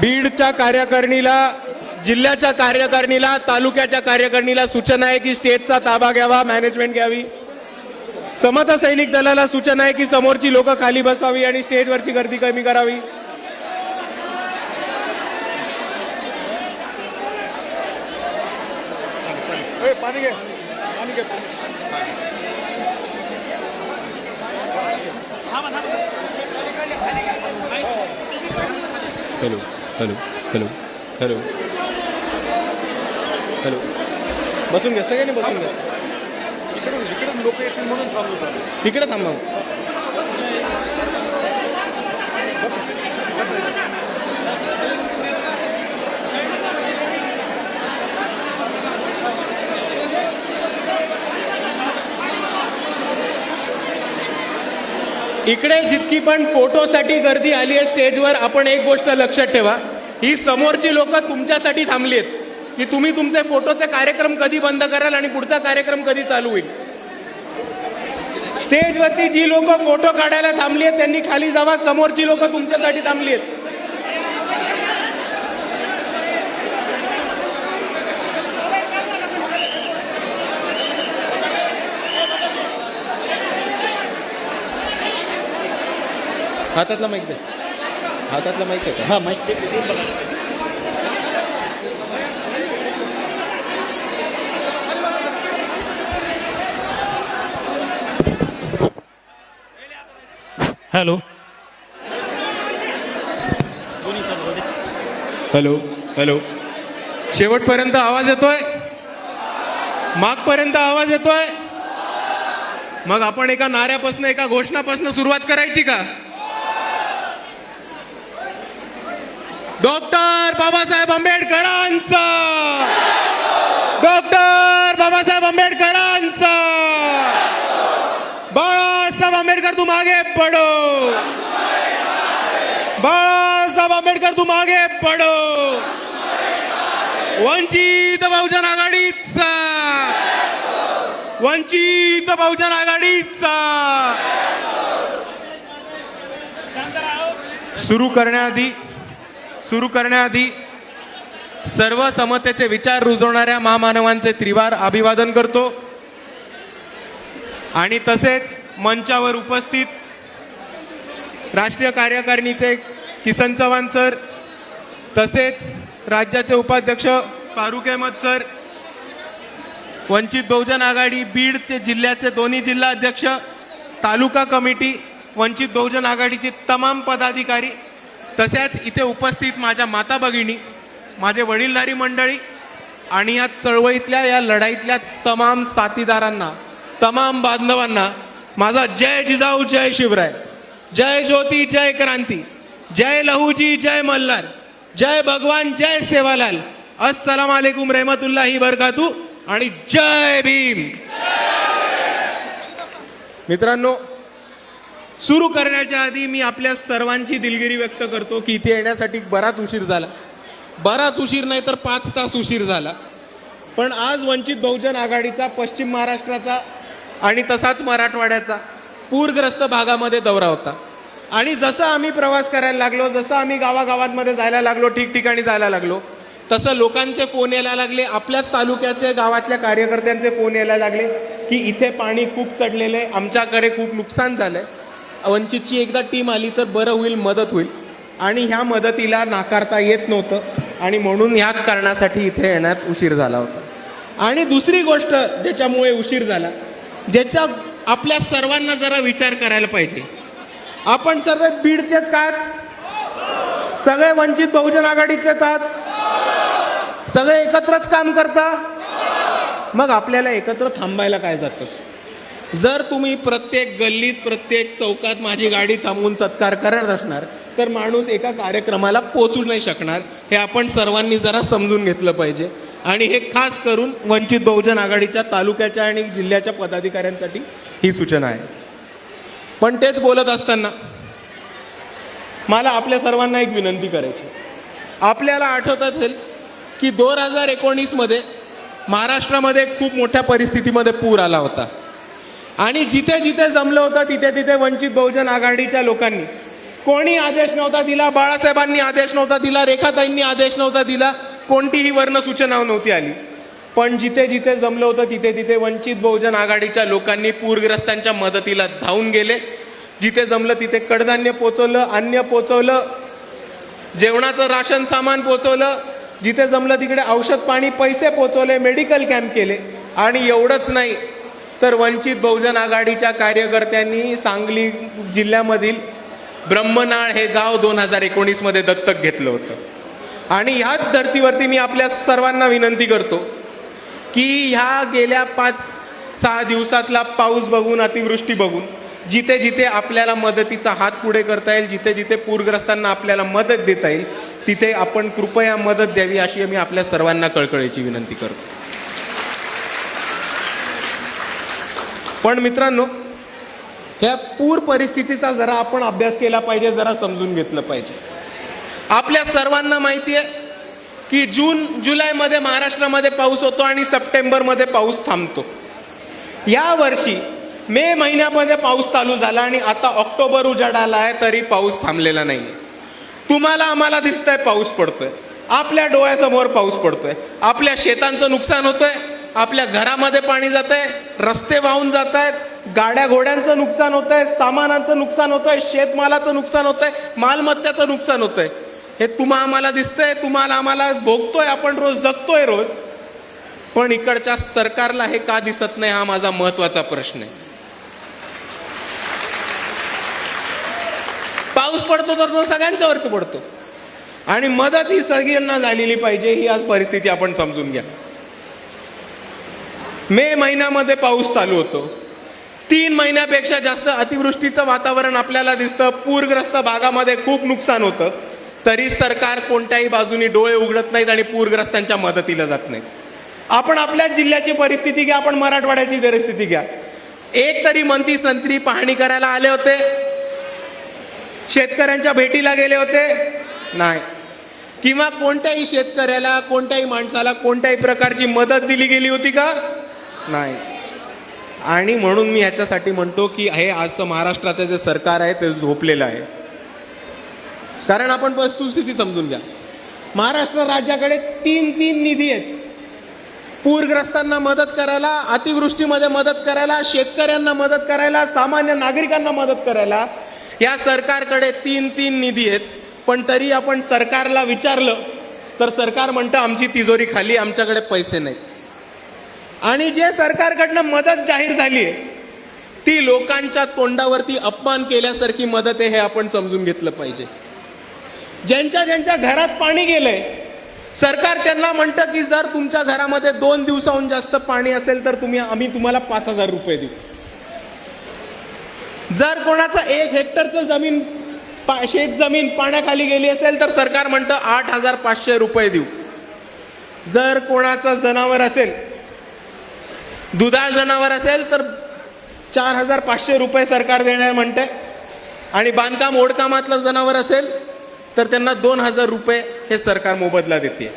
बीडच्या कार्यकारिणीला जिल्ह्याच्या कार्यकारिणीला तालुक्याच्या कार्यकारिणीला सूचना आहे की स्टेटचा ताबा घ्यावा मॅनेजमेंट घ्यावी. समता सैनिक दलाला सूचना आहे की समोरची लोक खाली बसावी आणि स्टेजवरची गर्दी कमी करावी. पाणी hello hello hello hello. Hello. बसून घ्या सगळ्यांनी बसून घ्या. इकडून इकडून लोक येतील म्हणून थांबलो. तिकडे थांबा. बस बस. इकडे जितकी पण फोटोसाठी गर्दी आली आहे स्टेजवर आपण एक गोष्ट लक्षात ठेवा. ही समोरची लोक तुमच्यासाठी थांबली आहेत की तुम्ही तुमचे फोटोचे कार्यक्रम कधी बंद कराल आणि पुढचा कार्यक्रम कधी चालू होईल? स्टेजवरती जी लोक फोटो काढायला थांबली आहेत त्यांनी खाली जावा समोरची लोक तुमच्यासाठी थांबली आहेत हातातला माईक दे. हातातला माईक आहे का? हा माहिती हॅलो हॅलो हॅलो शेवटपर्यंत आवाज येतोय? मागपर्यंत आवाज येतोय? मग आपण एका नाऱ्यापासून एका घोषणापासून सुरुवात करायची का? डॉक्टर बाबासाहेब आंबेडकरांचा. डॉक्टर बाबासाहेब आंबेडकरांचा. बाळासाहेब आंबेडकर तुम आगे पडो. बाळासाहेब आंबेडकर तुम आगे पडो. वंचित बहुजन आघाडीचा. वंचित बहुजन आघाडीचा. सुरू करण्याआधी सुरू करण्याआधी सर्व समतेचे विचार रुजवणाऱ्या महामानवांचे त्रिवार अभिवादन करतो. आणि तसेच मंचावर उपस्थित राष्ट्रीय कार्यकारिणीचे किसन चव्हाण सर तसेच राज्याचे उपाध्यक्ष फारुख अहमद सर वंचित बहुजन आघाडी बीडचे जिल्ह्याचे दोन्ही जिल्हा अध्यक्ष तालुका कमिटी वंचित बहुजन आघाडीचे तमाम पदाधिकारी तसेच इथे उपस्थित माझ्या माता भगिनी माझे वडीलधारी मंडळी आणि या चळवळीतल्या या लढाईतल्या तमाम साथीदारांना तमाम बांधवांना माझा जय जिजाऊ जय शिवराय. जय ज्योती जय क्रांती. जय लहूजी जय मल्हार. जय भगवान जय सेवालाल. अस्सलाम वालेकुम रहमतुल्लाही बरकातू आणि जय भीम. मित्रांनो सुरू करण्याच्या आधी मी आपल्या सर्वांची दिलगिरी व्यक्त करतो की इथे येण्यासाठी बराच उशीर झाला. बराच उशीर नाही तर पाच तास उशीर झाला. पण आज वंचित बहुजन आघाडीचा पश्चिम महाराष्ट्राचा आणि तसाच मराठवाड्याचा पूरग्रस्त भागामध्ये दौरा होता. आणि जसं आम्ही प्रवास करायला लागलो जसं आम्ही गावागावांमध्ये जायला लागलो ठिकठिकाणी जायला लागलो तसं लोकांचे फोन यायला लागले आपल्याच तालुक्याचे गावातल्या कार्यकर्त्यांचे फोन यायला लागले की इथे पाणी खूप चढलेलं आहे आमच्याकडे खूप नुकसान झालं आहे वंचितची एकदा टीम आली तर बरं होईल मदत होईल. आणि ह्या मदतीला नाकारता येत नव्हतं. आणि म्हणून ह्याच कारणासाठी इथे येण्यात उशीर झाला होता. आणि दुसरी गोष्ट ज्याच्यामुळे उशीर झाला ज्याच्या आपल्या सर्वांना जरा विचार करायला पाहिजे. आपण सर्व बीडचेच का सगळे वंचित बहुजन आघाडीचेच आहात? सगळे एकत्रच काम करता? मग आपल्याला एकत्र थांबायला काय जातं? जर तुम्ही प्रत्येक गल्लीत प्रत्येक चौकात माझी गाडी थांबवून सत्कार करत असणार तर माणूस एका कार्यक्रमाला पोचू नाही शकणार हे आपण सर्वांनी जरा समजून घेतलं पाहिजे. आणि हे खास करून वंचित बहुजन आघाडीच्या तालुक्याच्या आणि जिल्ह्याच्या पदाधिकाऱ्यांसाठी ही सूचना आहे. पण तेच बोलत असताना मला आपल्या सर्वांना एक विनंती करायची आपल्याला आठवत असेल की दोन हजार एकोणीसमध्ये महाराष्ट्रामध्ये खूप मोठ्या परिस्थितीमध्ये पूर आला होता. आणि जिथे जिथे जमलं होतं तिथे तिथे वंचित बहुजन आघाडीच्या लोकांनी. कोणी आदेश नव्हता दिला बाळासाहेबांनी आदेश नव्हता दिला रेखाताईंनी आदेश नव्हता दिला कोणतीही वर्ण सूचना नव्हती आली. पण जिथे जिथे जमलं होतं तिथे तिथे वंचित बहुजन आघाडीच्या लोकांनी पूरग्रस्तांच्या मदतीला धावून गेले. जिथे जमलं तिथे कडधान्य पोचवलं अन्न पोचवलं जेवणाचं राशन सामान पोचवलं. जिथे जमलं तिकडे औषध पाणी पैसे पोचवले मेडिकल कॅम्प केले. आणि एवढंच नाही तर वंचित बहुजन आघाडीच्या कार्यकर्त्यांनी सांगली जिल्ह्यामधील ब्रह्मनाळ हे गाव दोन हजार एकोणीसमध्ये दत्तक घेतलं होतं. आणि ह्याच धर्तीवरती मी आपल्या सर्वांना विनंती करतो की ह्या गेल्या पाच सहा दिवसातला पाऊस बघून अतिवृष्टी बघून जिथे जिथे आपल्याला मदतीचा हात पुढे करता येईल जिथे जिथे पूरग्रस्तांना आपल्याला मदत देता येईल तिथे आपण कृपया मदत द्यावी अशी मी आपल्या सर्वांना कळकळीची विनंती करतो. पण मित्रांनो ह्या पूर परिस्थितीचा जरा आपण अभ्यास केला पाहिजे जरा समजून घेतलं पाहिजे. आपल्या सर्वांना माहिती आहे की जून जुलैमध्ये महाराष्ट्रामध्ये पाऊस होतो आणि सप्टेंबरमध्ये पाऊस थांबतो. या वर्षी मे महिन्यामध्ये पाऊस चालू झाला आणि आता ऑक्टोबर उजाडाला आहे तरी पाऊस थांबलेला नाही तुम्हाला आम्हाला दिसतंय पाऊस पडतोय. आपल्या डोळ्यासमोर पाऊस पडतोय. आपल्या शेतांचं नुकसान होतंय. आपल्या घरामध्ये पाणी जात आहे रस्ते वाहून जात आहेत गाड्या घोड्यांचं नुकसान होत आहे सामानाचं नुकसान होत आहे शेतमालाचं नुकसान होत आहे मालमत्त्याचं नुकसान होत आहे हे तुम्हा आम्हाला दिसतंय तुम्हाला आम्हाला भोगतोय आपण रोज जगतोय रोज. पण इकडच्या सरकारला हे का दिसत नाही हा माझा महत्त्वाचा प्रश्न आहे. पाऊस पडतो तर तो सगळ्यांच्यावरती पडतो. आणि मदत ही सगळ्यांना झालेली पाहिजे ही आज परिस्थिती आपण समजून घ्या. मे महिन्यामध्ये पाऊस चालू होतो. तीन महिन्यापेक्षा जास्त अतिवृष्टीचं वातावरण आपल्याला दिसतं. पूरग्रस्त भागामध्ये खूप नुकसान होतं. तरी सरकार कोणत्याही बाजूनी डोळे उघडत नाहीत आणि पूरग्रस्तांच्या मदतीला जात नाहीत. आपण आपल्याच जिल्ह्याची परिस्थिती घ्या आपण मराठवाड्याची परिस्थिती घ्या. एक तरी मंत्री संत्री पाहणी करायला आले होते. शेतकऱ्यांच्या भेटीला गेले होते. नाही. किंवा कोणत्याही शेतकऱ्याला कोणत्याही माणसाला कोणत्याही प्रकारची मदत दिली गेली होती का? नाही. आणि म्हणून मी ह्याच्यासाठी म्हणतो की हे आज तर महाराष्ट्राचं जे सरकार आहे ते झोपलेलं आहे. कारण आपण वस्तुस्थिती समजून घ्या. महाराष्ट्र राज्याकडे तीन तीन निधी आहेत. पूरग्रस्तांना मदत करायला अतिवृष्टीमध्ये मदत करायला शेतकऱ्यांना मदत करायला सामान्य नागरिकांना मदत करायला या सरकारकडे तीन तीन निधी आहेत. पण तरी आपण सरकारला विचारलं तर सरकार म्हणतं आमची तिजोरी खाली आमच्याकडे पैसे नाहीत. आणि जे सरकारकडनं मदत जाहीर झाली आहे ती लोकांच्या तोंडावरती अपमान केल्यासारखी मदत आहे हे आपण समजून घेतलं पाहिजे. ज्यांच्या ज्यांच्या घरात पाणी गेलंय सरकार त्यांना म्हणतं की जर तुमच्या घरामध्ये दोन दिवसाहून जास्त पाणी असेल तर तुम्ही आम्ही तुम्हाला पाच हजार रुपये देऊ. जर कोणाचं एक हेक्टरचं जमीन पा शेत जमीन पाण्याखाली गेली असेल तर सरकार म्हणतं आठ हजार पाचशे रुपये देऊ. जर कोणाचं जनावर असेल दुधाळ जनावर असेल तर चार हजार पाचशे रुपये सरकार देणार म्हणते. आणि बांधकाम ओढकामातलं जनावर असेल तर त्यांना दोन हजार रुपये हे सरकार मोबदला देते.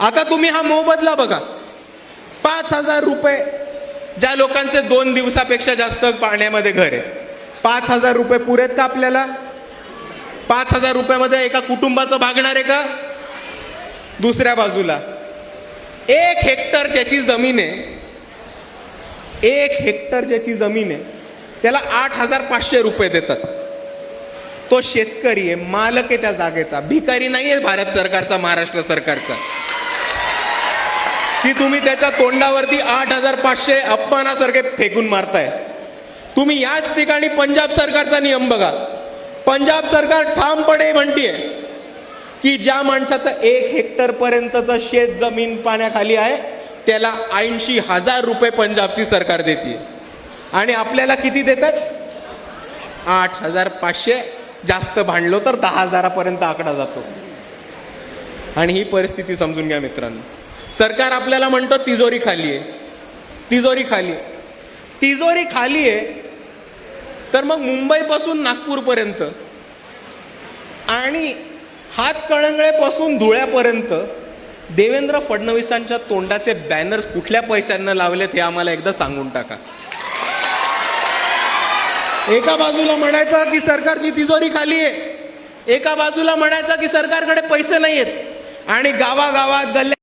आता तुम्ही हा मोबदला बघा. पाच हजार रुपये ज्या लोकांचे दोन दिवसापेक्षा जास्त पाण्यामध्ये घर आहे. पाच हजार रुपये पुरेत का आपल्याला? पाच हजार रुपयामध्ये एका कुटुंबाचं भागणार आहे का? दुसऱ्या बाजूला. एक हेक्टर ज्याची जमीन आहे एक हेक्टर ज्याची जमीन आहे त्याला आठ हजार पाचशे रुपये देतात. तो शेतकरी आहे मालक आहे त्या जागेचा भिकारी नाही आहे भारत सरकारचा महाराष्ट्र सरकारचा. की तुम्ही त्याच्या तोंडावरती आठ हजार पाचशे अपमानासारखे फेकून मारताय. तुम्ही याच ठिकाणी पंजाब सरकारचा नियम बघा. पंजाब सरकार ठामपणे म्हणतीये की ज्या माणसाचं एक हेक्टर पर्यंतचं शेत जमीन पाण्याखाली आहे त्याला ऐंशी हजार रुपये पंजाबची सरकार देते. आणि आपल्याला किती देतात? आठ हजार पाचशे. जास्त भांडलो तर दहा हजारापर्यंत आकडा जातो. आणि ही परिस्थिती समजून घ्या मित्रांनो. सरकार आपल्याला म्हणतो तिजोरी खाली आहे. तिजोरी खाली आहे. तिजोरी खाली आहे. तर मग मुंबईपासून नागपूरपर्यंत आणि हातकळंगळेपासून धुळ्यापर्यंत देवेंद्र फडणवीसांच्या तोंडाचे बॅनर्स कुठल्या पैशांना लावलेत हे आम्हाला एकदा सांगून टाका. एका बाजूला म्हणायचं की सरकारची तिजोरी खाली आहे. एका बाजूला म्हणायचं की सरकारकडे पैसे नाही आहेत आणि गावागावात गल्ल्या